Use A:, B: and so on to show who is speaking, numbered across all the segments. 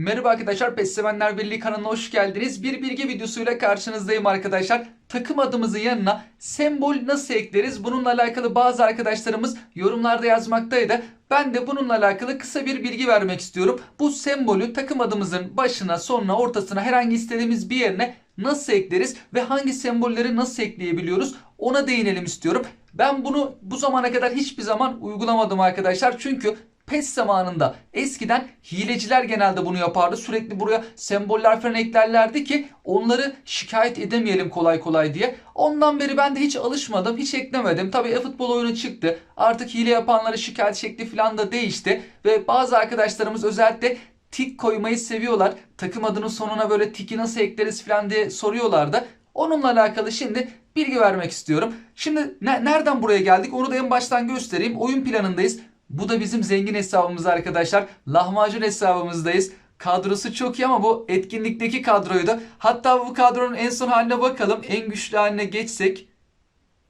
A: Merhaba arkadaşlar, PES Sevenler Birliği kanalına hoş geldiniz. Bir bilgi videosuyla karşınızdayım arkadaşlar. Takım adımızın yanına sembol nasıl ekleriz? Bununla alakalı bazı arkadaşlarımız yorumlarda yazmaktaydı. Ben de bununla alakalı kısa bir bilgi vermek istiyorum. Bu sembolü takım adımızın başına, sonuna, ortasına herhangi istediğimiz bir yerine nasıl ekleriz ve hangi sembolleri nasıl ekleyebiliyoruz ona değinelim istiyorum. Ben bunu bu zamana kadar hiçbir zaman uygulamadım arkadaşlar. Çünkü PES zamanında eskiden hileciler genelde bunu yapardı. Sürekli buraya semboller falan eklerlerdi ki onları şikayet edemeyelim kolay kolay diye. Ondan beri ben de hiç alışmadım, hiç eklemedim. Tabii e-futbol oyunu çıktı. Artık hile yapanları şikayet şekli falan da değişti. Ve bazı arkadaşlarımız özellikle tik koymayı seviyorlar. Takım adının sonuna böyle tiki nasıl ekleriz falan diye soruyorlar da. Onunla alakalı şimdi bilgi vermek istiyorum. Şimdi ne- nereden buraya geldik onu da en baştan göstereyim. Oyun planındayız. Bu da bizim zengin hesabımız arkadaşlar. Lahmacun hesabımızdayız. Kadrosu çok iyi ama bu etkinlikteki kadroydu. Hatta bu kadronun en son haline bakalım. En güçlü haline geçsek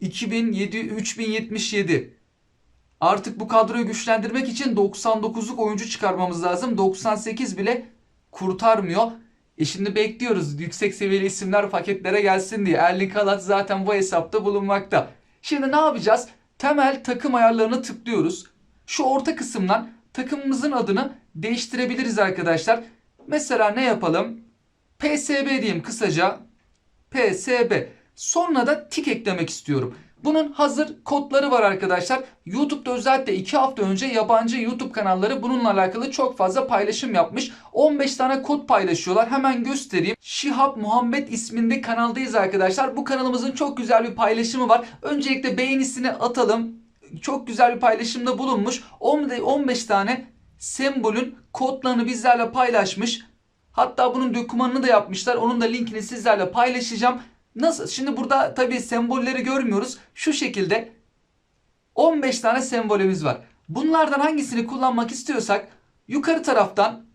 A: 2700 3077. Artık bu kadroyu güçlendirmek için 99'luk oyuncu çıkarmamız lazım. 98 bile kurtarmıyor. E şimdi bekliyoruz yüksek seviyeli isimler paketlere gelsin diye. Erling Haaland zaten bu hesapta bulunmakta. Şimdi ne yapacağız? Temel takım ayarlarını tıklıyoruz. Şu orta kısımdan takımımızın adını değiştirebiliriz arkadaşlar. Mesela ne yapalım? PSB diyeyim kısaca. PSB. Sonra da tik eklemek istiyorum. Bunun hazır kodları var arkadaşlar. YouTube'da özellikle 2 hafta önce yabancı YouTube kanalları bununla alakalı çok fazla paylaşım yapmış. 15 tane kod paylaşıyorlar. Hemen göstereyim. Şihab Muhammed isminde kanaldayız arkadaşlar. Bu kanalımızın çok güzel bir paylaşımı var. Öncelikle beğenisini atalım. Çok güzel bir paylaşımda bulunmuş. 15 tane sembolün kodlarını bizlerle paylaşmış. Hatta bunun dokümanını da yapmışlar. Onun da linkini sizlerle paylaşacağım. Nasıl? Şimdi burada tabii sembolleri görmüyoruz. Şu şekilde 15 tane sembolümüz var. Bunlardan hangisini kullanmak istiyorsak yukarı taraftan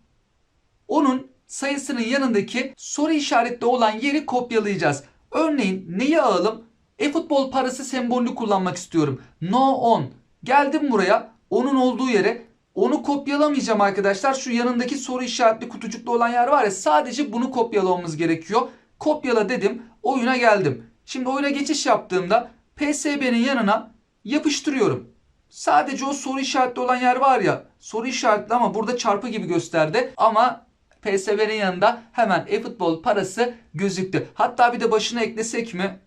A: onun sayısının yanındaki soru işaretli olan yeri kopyalayacağız. Örneğin neyi alalım? E-futbol parası sembolünü kullanmak istiyorum. No on. Geldim buraya. Onun olduğu yere onu kopyalamayacağım arkadaşlar. Şu yanındaki soru işaretli kutucuklu olan yer var ya sadece bunu kopyalamamız gerekiyor. Kopyala dedim. Oyuna geldim. Şimdi oyuna geçiş yaptığımda PSB'nin yanına yapıştırıyorum. Sadece o soru işaretli olan yer var ya soru işaretli ama burada çarpı gibi gösterdi. Ama PSB'nin yanında hemen e-futbol parası gözüktü. Hatta bir de başına eklesek mi?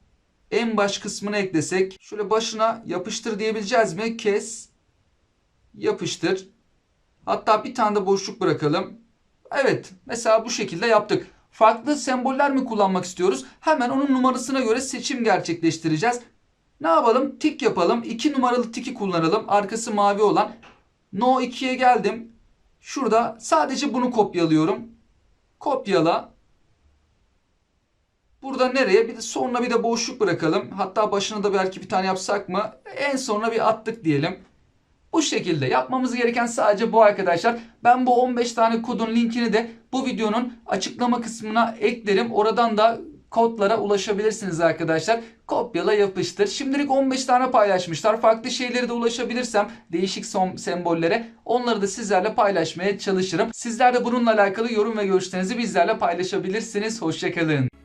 A: En baş kısmını eklesek. Şöyle başına yapıştır diyebileceğiz mi? Kes. Yapıştır. Hatta bir tane de boşluk bırakalım. Evet. Mesela bu şekilde yaptık. Farklı semboller mi kullanmak istiyoruz? Hemen onun numarasına göre seçim gerçekleştireceğiz. Ne yapalım? Tik yapalım. 2 numaralı tiki kullanalım. Arkası mavi olan. No 2'ye geldim. Şurada sadece bunu kopyalıyorum. Kopyala. Burada nereye? Bir de sonra bir de boşluk bırakalım. Hatta başına da belki bir tane yapsak mı? En sonra bir attık diyelim. Bu şekilde yapmamız gereken sadece bu arkadaşlar. Ben bu 15 tane kodun linkini de bu videonun açıklama kısmına eklerim. Oradan da kodlara ulaşabilirsiniz arkadaşlar. Kopyala yapıştır. Şimdilik 15 tane paylaşmışlar. Farklı şeylere de ulaşabilirsem değişik sembollere onları da sizlerle paylaşmaya çalışırım. Sizler de bununla alakalı yorum ve görüşlerinizi bizlerle paylaşabilirsiniz. Hoşçakalın.